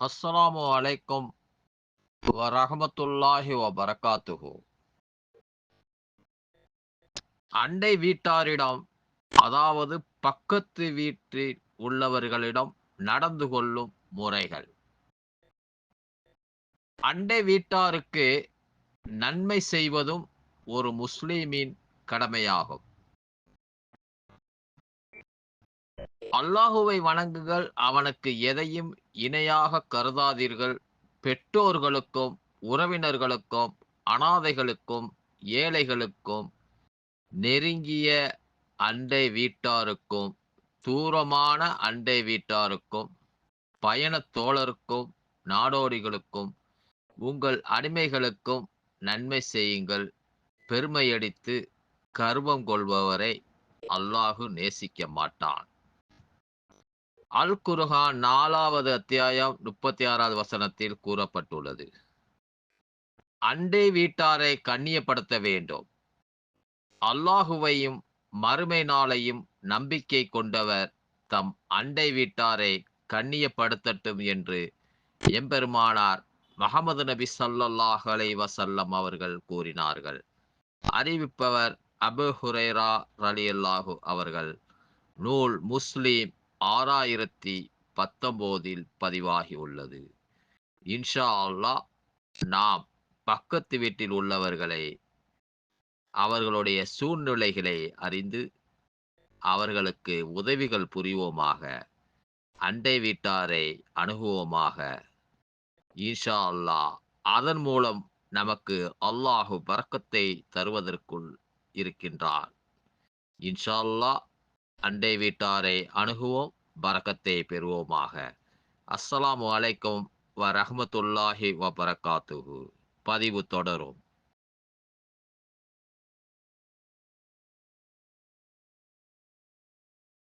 அஸ்ஸலாமு அலைக்கும் வரஹமத்துல்லாஹி வபரகாத்துஹு. அண்டை வீட்டாரிடம் அதாவது பக்கத்து வீட்டில் உள்ளவர்களிடம் நடந்து கொள்ளும் முறைகள். அண்டை வீட்டாருக்கு நன்மை செய்வதும் ஒரு முஸ்லிமின் கடமையாகும். அல்லாஹுவை வணங்குகள் அவனுக்கு எதையும் இணையாக கருதாதீர்கள். பெற்றோர்களுக்கும் உறவினர்களுக்கும் அனாதைகளுக்கும் ஏழைகளுக்கும் நெருங்கிய அண்டை வீட்டாருக்கும் தூரமான அண்டை வீட்டாருக்கும் பயணத் தோழருக்கும் நாடோடிகளுக்கும் உங்கள் அடிமைகளுக்கும் நன்மை செய்யுங்கள். பெருமையடித்து கர்வம் கொள்பவரை அல்லாஹு நேசிக்க மாட்டான். அல் குருஹான் நாலாவது அத்தியாயம் முப்பத்தி ஆறாவது வசனத்தில் கூறப்பட்டுள்ளது. அண்டை வீட்டாரை கண்ணியப்படுத்த வேண்டும். அல்லாஹுவையும் மறுமை நாளையும் நம்பிக்கை கொண்டவர் தம் அண்டை வீட்டாரை கண்ணியப்படுத்தட்டும் என்று எம்பெருமானார் மகமது நபி சல்லாஹ் அலை வசல்லம் அவர்கள் கூறினார்கள். அறிவிப்பவர் அபு ஹுரேரா ரலியல்லாஹு அவர்கள். நூல் முஸ்லீம் ஆறாயிரத்தி பத்தொம்போதில் பதிவாகி உள்ளது இன்ஷா அல்லாஹ் நாம் பக்கத்து வீட்டில் உள்ளவர்களை அவர்களுடைய சூழ்நிலைகளை அறிந்து அவர்களுக்கு உதவிகள் புரிவோமாக அண்டை வீட்டாரை அணுகுவோமாக. ஈஷா அல்லாஹ் அதன் மூலம் நமக்கு அல்லாஹு பறக்கத்தை தருவதற்குள் இருக்கின்றான். இன்ஷா அல்லாஹ் அண்டை வீட்டாரை அணுகுவோம் பறக்கத்தை பெறுவோமாக. அஸ்ஸலாமு அலைக்கும் வ ரஹமத்துல்லாஹி வ பதிவு தொடரும்.